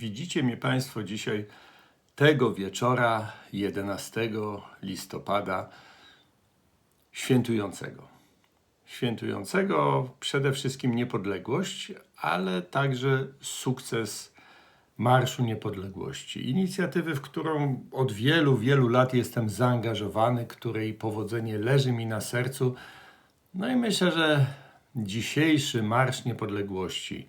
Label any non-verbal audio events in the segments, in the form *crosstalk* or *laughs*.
Widzicie mnie Państwo dzisiaj tego wieczora 11 listopada świętującego. Świętującego przede wszystkim niepodległość, ale także sukces Marszu Niepodległości. Inicjatywy, w którą od wielu, wielu lat jestem zaangażowany, której powodzenie leży mi na sercu. No i myślę, że dzisiejszy Marsz Niepodległości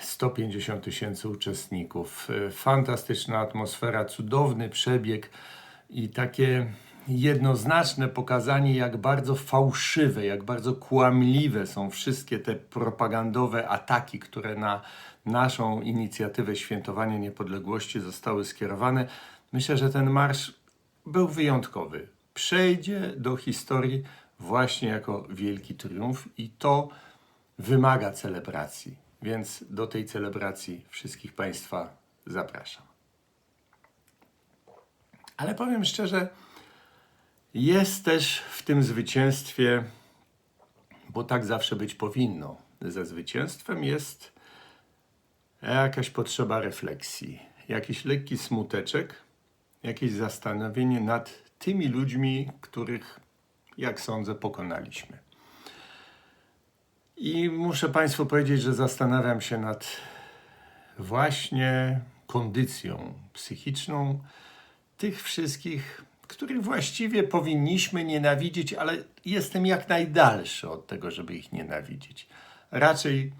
150 tysięcy uczestników, e, fantastyczna atmosfera, cudowny przebieg i takie jednoznaczne pokazanie, jak bardzo fałszywe, jak bardzo kłamliwe są wszystkie te propagandowe ataki, które na naszą inicjatywę Świętowania Niepodległości zostały skierowane. Myślę, że ten marsz był wyjątkowy. Przejdzie do historii właśnie jako wielki triumf i to wymaga celebracji. Więc do tej celebracji wszystkich Państwa zapraszam. Ale powiem szczerze, jest też w tym zwycięstwie, bo tak zawsze być powinno, ze zwycięstwem jest jakaś potrzeba refleksji, jakiś lekki smuteczek, jakieś zastanowienie nad tymi ludźmi, których, jak sądzę, pokonaliśmy. I muszę Państwu powiedzieć, że zastanawiam się nad właśnie kondycją psychiczną tych wszystkich, których właściwie powinniśmy nienawidzieć, ale jestem jak najdalszy od tego, żeby ich nienawidzić. Raczej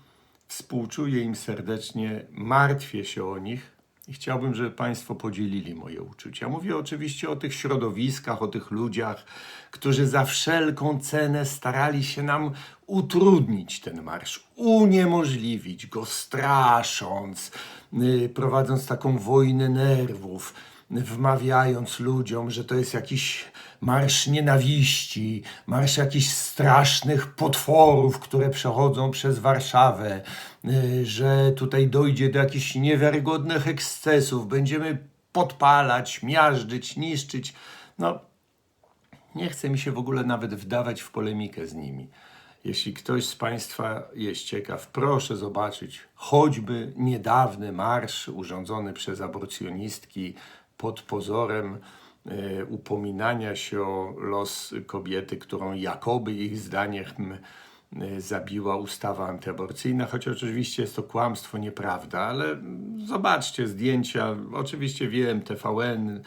współczuję im serdecznie, martwię się o nich i chciałbym, żeby Państwo podzielili moje uczucia. Mówię oczywiście o tych środowiskach, o tych ludziach, którzy za wszelką cenę starali się nam utrudnić ten marsz, uniemożliwić go, strasząc, yy, prowadząc taką wojnę nerwów, wmawiając ludziom, że to jest jakiś marsz nienawiści, marsz jakichś strasznych potworów, które przechodzą przez Warszawę, yy, że tutaj dojdzie do jakichś niewiarygodnych ekscesów, będziemy podpalać, miażdżyć, niszczyć. No, nie chce mi się w ogóle nawet wdawać w polemikę z nimi. Jeśli ktoś z Państwa jest ciekaw, proszę zobaczyć choćby niedawny marsz urządzony przez aborcjonistki pod pozorem upominania się o los kobiety, którą jakoby ich zdaniem e, zabiła ustawa antyaborcyjna, choć oczywiście jest to kłamstwo, nieprawda, ale zobaczcie zdjęcia, oczywiście wiem, TVN,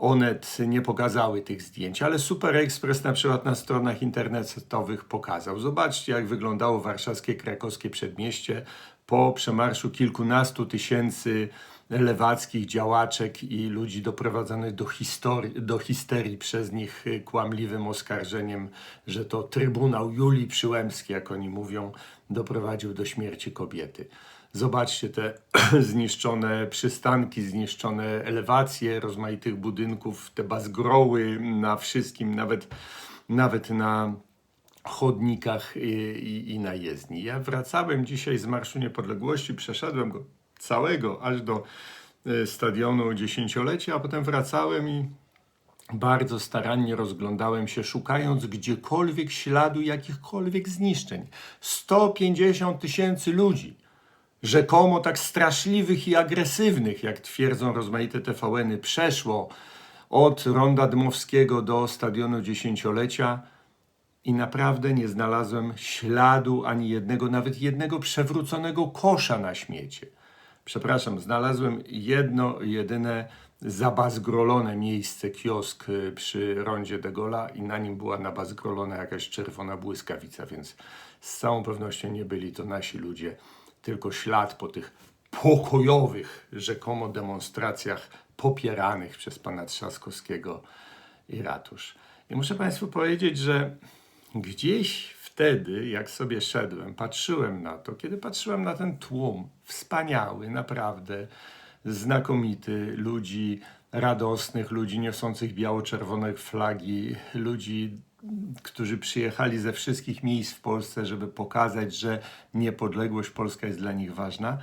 Onet nie pokazały tych zdjęć, ale Super Express na przykład na stronach internetowych pokazał. Zobaczcie, jak wyglądało warszawskie, krakowskie przedmieście po przemarszu kilkunastu tysięcy lewackich działaczek i ludzi doprowadzonych do, historii, do histerii przez nich kłamliwym oskarżeniem, że to Trybunał Julii Przyłębskiej, jak oni mówią, doprowadził do śmierci kobiety. Zobaczcie te *clears throat* zniszczone przystanki, zniszczone elewacje rozmaitych budynków, te bazgroły na wszystkim, nawet, nawet na chodnikach i, i, i na jezdni. Ja wracałem dzisiaj z Marszu Niepodległości, przeszedłem go całego aż do e, stadionu dziesięciolecia, a potem wracałem i bardzo starannie rozglądałem się, szukając gdziekolwiek śladu jakichkolwiek zniszczeń. 150 tysięcy ludzi rzekomo tak straszliwych i agresywnych, jak twierdzą rozmaite TVN-y, przeszło od Ronda Dmowskiego do Stadionu Dziesięciolecia i naprawdę nie znalazłem śladu ani jednego, nawet jednego przewróconego kosza na śmiecie. Przepraszam, znalazłem jedno, jedyne zabazgrolone miejsce, kiosk y, przy rondzie de Gola i na nim była nabazgrolona jakaś czerwona błyskawica, więc z całą pewnością nie byli to nasi ludzie tylko ślad po tych pokojowych, rzekomo demonstracjach popieranych przez pana Trzaskowskiego i ratusz. I muszę Państwu powiedzieć, że gdzieś wtedy, jak sobie szedłem, patrzyłem na to, kiedy patrzyłem na ten tłum, wspaniały, naprawdę znakomity ludzi radosnych, ludzi niosących biało-czerwone flagi, ludzi którzy przyjechali ze wszystkich miejsc w Polsce, żeby pokazać, że niepodległość polska jest dla nich ważna.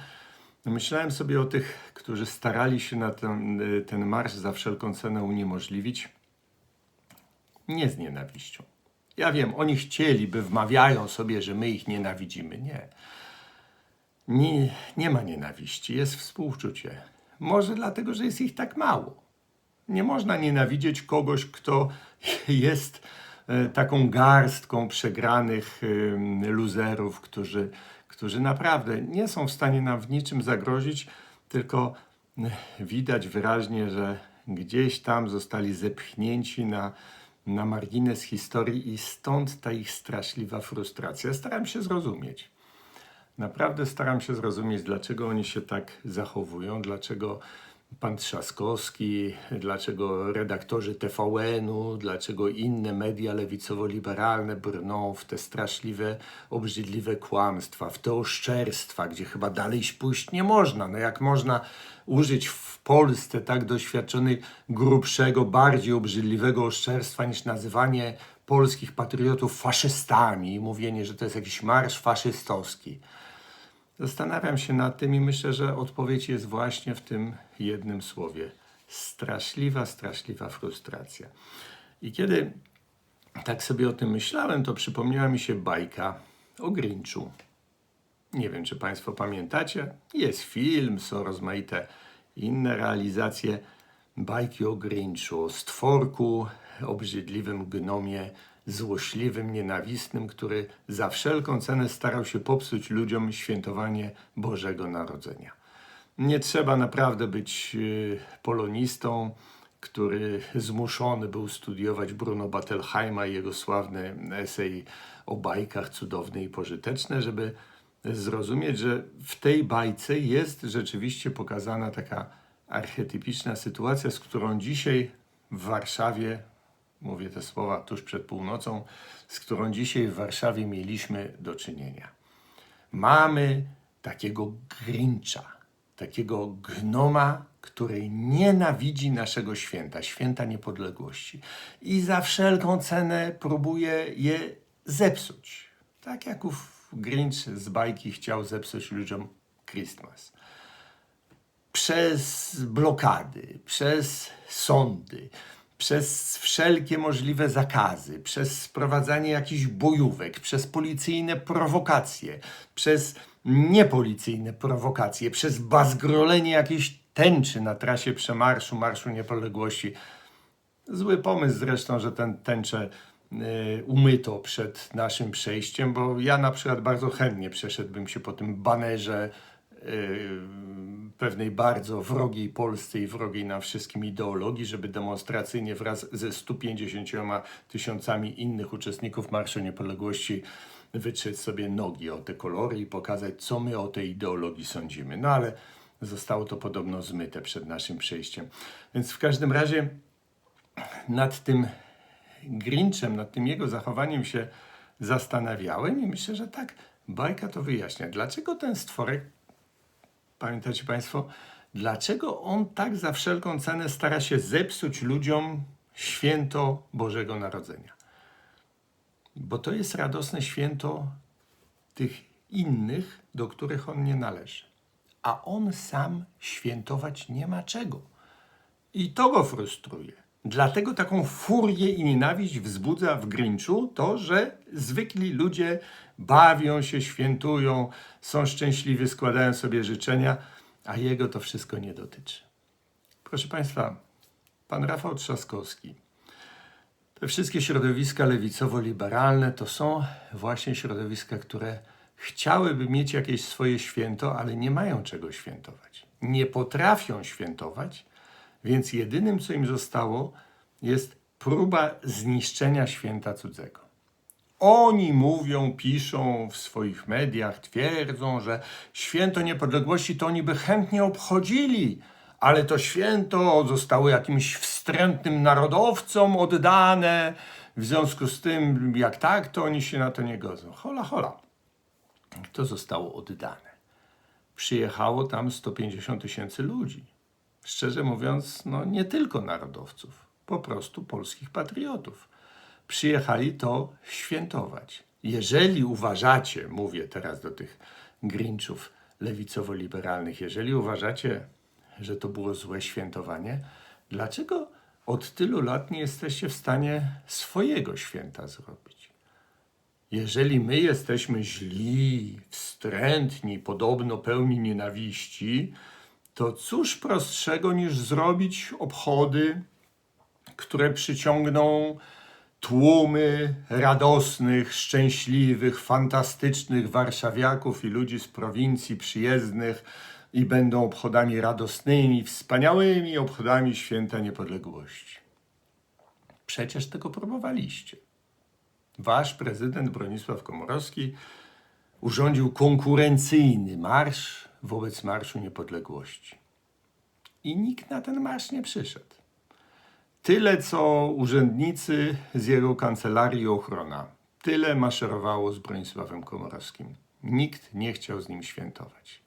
Myślałem sobie o tych, którzy starali się na ten, ten marsz za wszelką cenę uniemożliwić. Nie z nienawiścią. Ja wiem, oni chcieliby, wmawiają sobie, że my ich nienawidzimy. Nie. nie, nie ma nienawiści, jest współczucie. Może dlatego, że jest ich tak mało. Nie można nienawidzieć kogoś, kto *laughs* jest e, taką garstką przegranych luzerów, którzy, którzy naprawdę nie są w stanie nam w niczym zagrozić, tylko e, widać wyraźnie, że gdzieś tam zostali zepchnięci na, na margines historii i stąd ta ich straszliwa frustracja. Staram się zrozumieć. Naprawdę staram się zrozumieć, dlaczego oni się tak zachowują, dlaczego pan Trzaskowski, dlaczego redaktorzy TVN-u, dlaczego inne media lewicowo-liberalne brną w te straszliwe, obrzydliwe kłamstwa, w te oszczerstwa, gdzie chyba dalej pójść nie można. No jak można użyć w Polsce tak doświadczonej, grubszego, bardziej obrzydliwego oszczerstwa niż nazywanie polskich patriotów faszystami mówienie, że to jest jakiś marsz faszystowski. Zastanawiam się nad tym i myślę, że odpowiedź jest właśnie w tym jednym słowie. Straszliwa, straszliwa frustracja. I kiedy tak sobie o tym myślałem, to przypomniała mi się bajka o Grinchu. Nie wiem, czy Państwo pamiętacie. Jest film, są rozmaite inne realizacje bajki o Grinchu, o stworku, obrzydliwym gnomie, złośliwym, nienawistnym, który za wszelką cenę starał się popsuć ludziom świętowanie Bożego Narodzenia. Nie trzeba naprawdę być y, polonistą, który zmuszony był studiować Bruno Bettelheima i jego sławny esej o bajkach cudowne i pożyteczne, żeby zrozumieć, że w tej bajce jest rzeczywiście pokazana taka archetypiczna sytuacja, z którą dzisiaj w Warszawie, mówię te słowa tuż przed północą, z którą dzisiaj w Warszawie mieliśmy do czynienia. Mamy takiego Grincha, takiego gnoma, który nienawidzi naszego święta, święta niepodległości i za wszelką cenę próbuje je zepsuć. Tak jak ów Grinch z bajki chciał zepsuć ludziom Christmas. Przez blokady, przez sądy, przez wszelkie możliwe zakazy, przez sprowadzanie jakichś bojówek, przez policyjne prowokacje, przez niepolicyjne prowokacje, przez bazgrolenie jakiejś tęczy na trasie przemarszu, Marszu Niepodległości. Zły pomysł zresztą, że ten tęczę y, umyto przed naszym przejściem, bo ja na przykład bardzo chętnie przeszedłbym się po tym banerze pewnej bardzo wrogiej Polsce i wrogiej nam wszystkim ideologii, żeby demonstracyjnie wraz ze 150 tysiącami innych uczestników Marszu Niepodległości wytrzeć sobie nogi o te kolory i pokazać, co my o tej ideologii sądzimy. No ale zostało to podobno zmyte przed naszym przejściem. Więc w każdym razie nad tym Grinchem, nad tym jego zachowaniem się zastanawiałem i myślę, że tak, bajka to wyjaśnia. Dlaczego ten stworek, pamiętacie Państwo, dlaczego on tak za wszelką cenę stara się zepsuć ludziom święto Bożego Narodzenia? Bo to jest radosne święto tych innych, do których on nie należy. A on sam świętować nie ma czego. I to go frustruje. Dlatego taką furię i nienawiść wzbudza w Grinchu to, że zwykli ludzie bawią się, świętują, są szczęśliwi, składają sobie życzenia, a jego to wszystko nie dotyczy. Proszę Państwa, pan Rafał Trzaskowski, te wszystkie środowiska lewicowo-liberalne to są właśnie środowiska, które chciałyby mieć jakieś swoje święto, ale nie mają czego świętować. Nie potrafią świętować, więc jedynym, co im zostało, jest próba zniszczenia święta cudzego. Oni mówią, piszą w swoich mediach, twierdzą, że święto niepodległości to oni by chętnie obchodzili, ale to święto zostało jakimś wstrętnym narodowcom oddane. W związku z tym, jak tak, to oni się na to nie godzą. Hola, hola. To zostało oddane. Przyjechało tam 150 tysięcy ludzi. Szczerze mówiąc, no nie tylko narodowców, po prostu polskich patriotów. Przyjechali to świętować. Jeżeli uważacie, mówię teraz do tych grinczów lewicowo-liberalnych, jeżeli uważacie, że to było złe świętowanie, dlaczego od tylu lat nie jesteście w stanie swojego święta zrobić? Jeżeli my jesteśmy źli, wstrętni, podobno pełni nienawiści, to cóż prostszego niż zrobić obchody, które przyciągną tłumy radosnych, szczęśliwych, fantastycznych warszawiaków i ludzi z prowincji przyjezdnych i będą obchodami radosnymi, wspaniałymi obchodami święta niepodległości. Przecież tego próbowaliście. Wasz prezydent Bronisław Komorowski urządził konkurencyjny marsz wobec Marszu Niepodległości. I nikt na ten marsz nie przyszedł. Tyle, co urzędnicy z jego kancelarii ochrona. Tyle maszerowało z Bronisławem Komorowskim. Nikt nie chciał z nim świętować.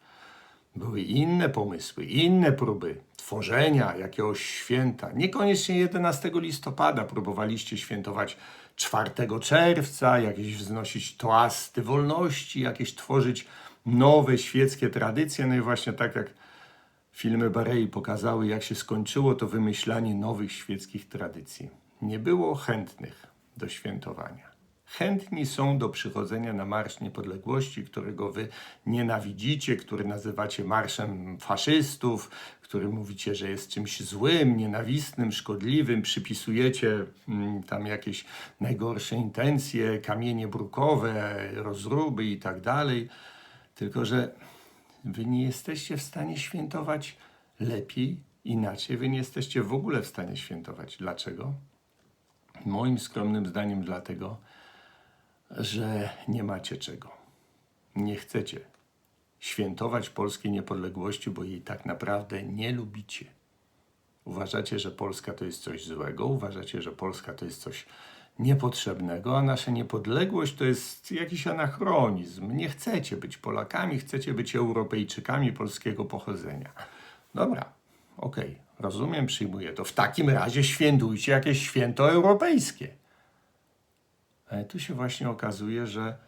Były inne pomysły, inne próby tworzenia jakiegoś święta. Niekoniecznie 11 listopada próbowaliście świętować 4 czerwca, jakieś wznosić toasty wolności, jakieś tworzyć nowe świeckie tradycje. No i właśnie tak jak filmy Barei pokazały, jak się skończyło to wymyślanie nowych świeckich tradycji. Nie było chętnych do świętowania. Chętni są do przychodzenia na Marsz Niepodległości, którego wy nienawidzicie, który nazywacie marszem faszystów, który mówicie, że jest czymś złym, nienawistnym, szkodliwym, przypisujecie mm, tam jakieś najgorsze intencje, kamienie brukowe, rozruby i tak dalej. Tylko, że wy nie jesteście w stanie świętować lepiej, inaczej. Wy nie jesteście w ogóle w stanie świętować. Dlaczego? Moim skromnym zdaniem dlatego, że nie macie czego. Nie chcecie świętować polskiej niepodległości, bo jej tak naprawdę nie lubicie. Uważacie, że Polska to jest coś złego, uważacie, że Polska to jest coś niepotrzebnego, a nasza niepodległość to jest jakiś anachronizm. Nie chcecie być Polakami, chcecie być Europejczykami polskiego pochodzenia. Dobra, okej, rozumiem, przyjmuję to. W takim razie świętujcie jakieś święto europejskie. Ale tu się właśnie okazuje, że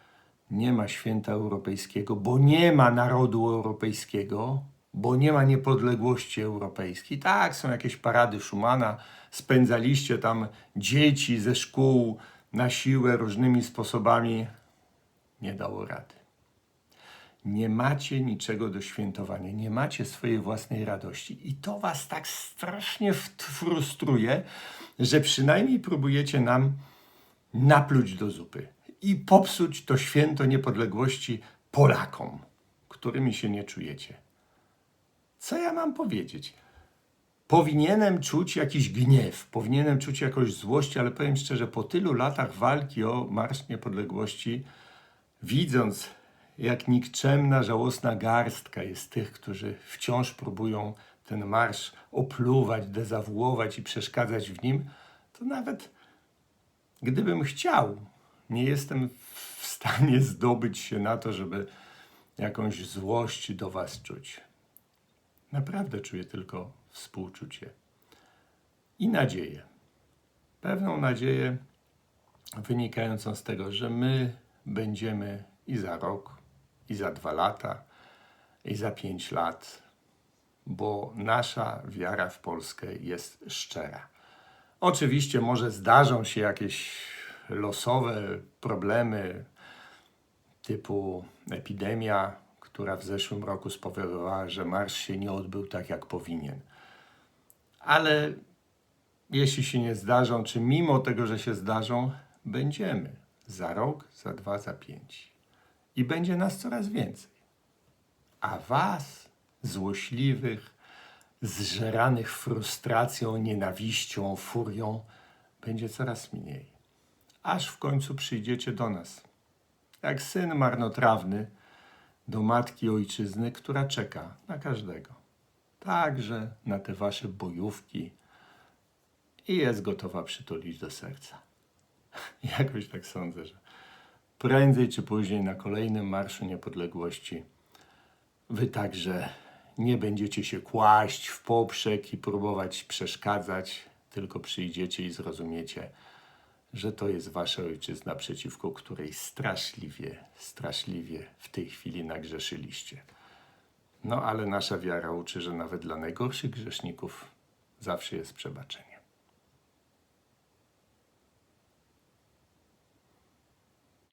nie ma święta europejskiego, bo nie ma narodu europejskiego, bo nie ma niepodległości europejskiej. Tak, są jakieś parady Schumana, spędzaliście tam dzieci ze szkół na siłę różnymi sposobami. Nie dało rady. Nie macie niczego do świętowania, nie macie swojej własnej radości. I to was tak strasznie frustruje, że przynajmniej próbujecie nam napluć do zupy i popsuć to święto niepodległości Polakom, którymi się nie czujecie. Co ja mam powiedzieć? Powinienem czuć jakiś gniew, powinienem czuć jakąś złość, ale powiem szczerze, po tylu latach walki o Marsz Niepodległości, widząc jak nikczemna, żałosna garstka jest tych, którzy wciąż próbują ten marsz opluwać, dezawuować i przeszkadzać w nim, to nawet gdybym chciał, nie jestem w stanie *laughs* zdobyć się na to, żeby jakąś złość do Was czuć. Naprawdę czuję tylko współczucie i nadzieję. Pewną nadzieję wynikającą z tego, że my będziemy i za rok, i za dwa lata, i za pięć lat, bo nasza wiara w Polskę jest szczera. Oczywiście może zdarzą się jakieś losowe problemy typu epidemia, która w zeszłym roku spowodowała, że marsz się nie odbył tak, jak powinien. Ale jeśli się nie zdarzą, czy mimo tego, że się zdarzą, będziemy za rok, za dwa, za pięć. I będzie nas coraz więcej. A was, złośliwych, zżeranych frustracją, nienawiścią, furią, będzie coraz mniej. Aż w końcu przyjdziecie do nas. Jak syn marnotrawny do matki ojczyzny, która czeka na każdego. Także na te wasze bojówki i jest gotowa przytulić do serca. *laughs* Jakoś tak sądzę, że prędzej czy później na kolejnym Marszu Niepodległości wy także nie będziecie się kłaść w poprzek i próbować przeszkadzać, tylko przyjdziecie i zrozumiecie, że to jest wasza ojczyzna, przeciwko której straszliwie, straszliwie w tej chwili nagrzeszyliście. No ale nasza wiara uczy, że nawet dla najgorszych grzeszników zawsze jest przebaczenie.